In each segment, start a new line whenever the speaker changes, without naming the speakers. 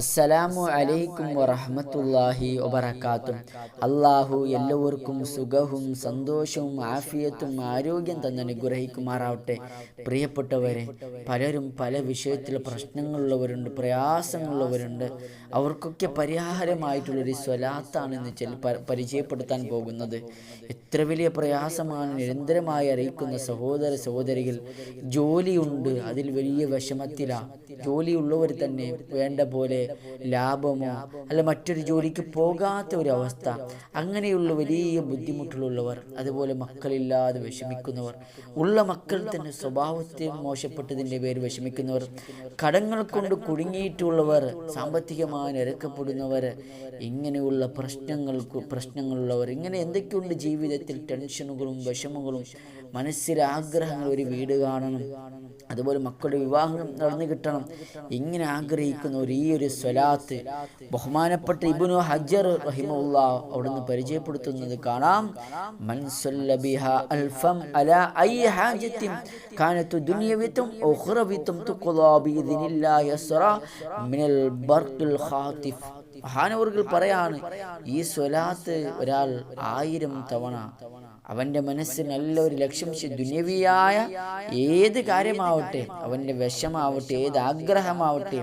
അസ്സലാമു അലൈക്കും വറഹമത്തല്ലാഹി വബർക്കാത്തും അള്ളാഹു എല്ലാവർക്കും സുഖവും സന്തോഷവും ആഫിയത്തും ആരോഗ്യം തന്നെ അനുഗ്രഹിക്കുമാറാവട്ടെ. പ്രിയപ്പെട്ടവരെ പലരും പല വിഷയത്തിൽ പ്രശ്നങ്ങളുള്ളവരുണ്ട് പ്രയാസങ്ങളുള്ളവരുണ്ട്. അവർക്കൊക്കെ പരിഹാരമായിട്ടുള്ളൊരു സ്വലാത്താണ് ഇന്ന് ചെൽ പരിചയപ്പെടുത്താൻ പോകുന്നത്. എത്ര വലിയ പ്രയാസമാണ് നിരന്തരമായി അറിയിക്കുന്ന സഹോദര സഹോദരികൾ. ജോലിയുണ്ട് അതിൽ വലിയ വിഷമത്തിലാണ് ജോലിയുള്ളവർ തന്നെ വേണ്ട പോലെ ലാഭമോ അല്ല മറ്റൊരു ജോലിക്ക് പോകാത്ത ഒരു അവസ്ഥ അങ്ങനെയുള്ള വലിയ ബുദ്ധിമുട്ടിലുള്ളവർ അതുപോലെ മക്കളില്ലാതെ വിഷമിക്കുന്നവർ ഉള്ള മക്കൾ തന്നെ സ്വഭാവത്തെ മോശപ്പെട്ടതിന്റെ പേര് വിഷമിക്കുന്നവർ കടങ്ങൾ കൊണ്ട് കുടുങ്ങിയിട്ടുള്ളവർ സാമ്പത്തികമായി നിരക്കപ്പെടുന്നവർ ഇങ്ങനെയുള്ള പ്രശ്നങ്ങൾക്ക് പ്രശ്നങ്ങളുള്ളവർ ഇങ്ങനെ എന്തൊക്കെയുണ്ട് ജീവിതത്തിൽ ടെൻഷനുകളും വിഷമങ്ങളും മനസ്സിലെ ആഗ്രഹങ്ങൾ ഒരു വീട് കാണണം അതുപോലെ മക്കളുടെ വിവാഹം നടന്നു കിട്ടണം ഇങ്ങനെ ആഗ്രഹിക്കുന്ന ഒരു ഈ ഒരു സ്വലാത്ത്. ബഹുമാനപ്പെട്ട ഇബുനു ഹജ്ജർ റഹിമുള്ള അവിടുന്ന് പരിചയപ്പെടുത്തുന്നത് കാണാം. അൽഫം അല മിനൽ ബർഖിൽ ഖാതിഫ് പറയാണ് ഈ സ്വലാത്ത് ഒരാൾ ആയിരം തവണ അവന്റെ മനസ്സിൽ നല്ലൊരു ലക്ഷ്യം ദുനിയവിയായ ഏത് കാര്യമാവട്ടെ അവന്റെ വിഷമാവട്ടെ ഏത് ആഗ്രഹമാവട്ടെ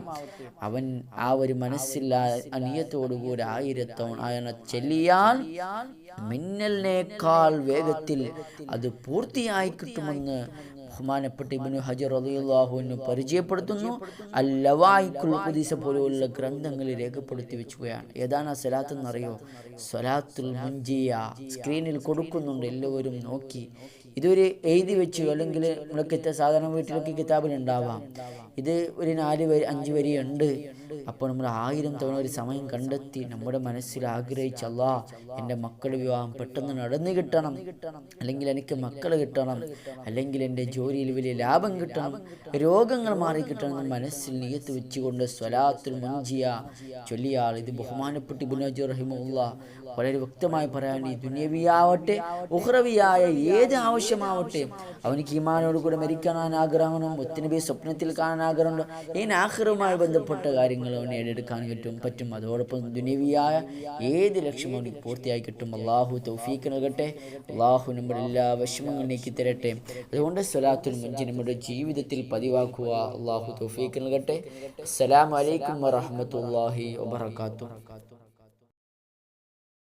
അവൻ ആ ഒരു മനസ്സില്ല അനിയത്തോടുകൂടി ആയിരത്തവണ അയാളെ ചെല്ലിയാൽ മിന്നലിനേക്കാൾ വേഗത്തിൽ അത് പൂർത്തിയായി കിട്ടുമെന്ന് ബഹുമാനപ്പെട്ട ഇബിനു ഹജർ അലിയുള്ളാഹുവിനു പരിചയപ്പെടുത്തുന്നു. അല്ലവായിക്കുൽ കുദീസ പോലെയുള്ള ഗ്രന്ഥങ്ങളിൽ രേഖപ്പെടുത്തി വെച്ചുകയാണ് ഏതാണ് ആ സ്വലാത്ത് എന്നറിയോ സ്വലാത്തുൽ മുഞ്ചിയ സ്ക്രീനിൽ കൊടുക്കുന്നുണ്ട് എല്ലാവരും നോക്കി. ഇതൊരു എഴുതി വെച്ചു. അല്ലെങ്കിൽ നമ്മളൊക്കെ സാധാരണ വീട്ടിലൊക്കെ കിതാബിൽ ഉണ്ടാവാം. ഇത് ഒരു നാല് വരി അഞ്ച് വരി ഉണ്ട് അപ്പോൾ നമ്മൾ ആയിരം തവണ ഒരു സമയം കണ്ടെത്തി നമ്മുടെ മനസ്സിൽ ആഗ്രഹിച്ചല്ല എന്റെ മക്കളുടെ വിവാഹം പെട്ടെന്ന് നടന്നു കിട്ടണം. അല്ലെങ്കിൽ എനിക്ക് മക്കൾ കിട്ടണം. അല്ലെങ്കിൽ എന്റെ ജോലിയിൽ വലിയ ലാഭം കിട്ടണം രോഗങ്ങൾ മാറി കിട്ടണം എന്ന് മനസ്സിൽ നീയത്ത് വെച്ചുകൊണ്ട് സ്വലാത്തുൽ മുഞ്ചിയ ചൊല്ലിയാൾ. ഇത് ബഹുമാനപ്പെട്ട് ഇബുനജു റഹിമുള്ള വളരെ വ്യക്തമായി പറയാൻ ഈ ദുനിയവിയാവട്ടെ ഉഹ്റവിയായ ഏത് ആവശ്യമാവട്ടെ അവനിക്ക് ഈമാനോട് കൂടെ മരിക്കാൻ ആഗ്രഹമുണ്ടോ ഒത്തിനബി സ്വപ്നത്തിൽ കാണാൻ ആഗ്രഹമുണ്ടോ. ഈ ആഹ്റുമായി ബന്ധപ്പെട്ട കാര്യങ്ങൾ അവൻ ഏടെടുക്കാൻ കിട്ടും പറ്റും. അതോടൊപ്പം ദുനിയവിയായ ഏത് ലക്ഷ്യം അവനിക്ക് പൂർത്തിയായി കിട്ടും. അള്ളാഹു തൗഫീക്ക് നൽകട്ടെ അള്ളാഹു നമ്മുടെ എല്ലാ വിഷമങ്ങളിലേക്ക് തരട്ടെ. അതുകൊണ്ട് സ്വലാത്തുൽ മുഞ്ചി നമ്മുടെ ജീവിതത്തിൽ പതിവാക്കുക. അള്ളാഹു തൗഫീഖ് നൽകട്ടെ. അസ്സലാമലൈക്കും വറഹമത്തല്ലാഹി വബർക്കാത്തു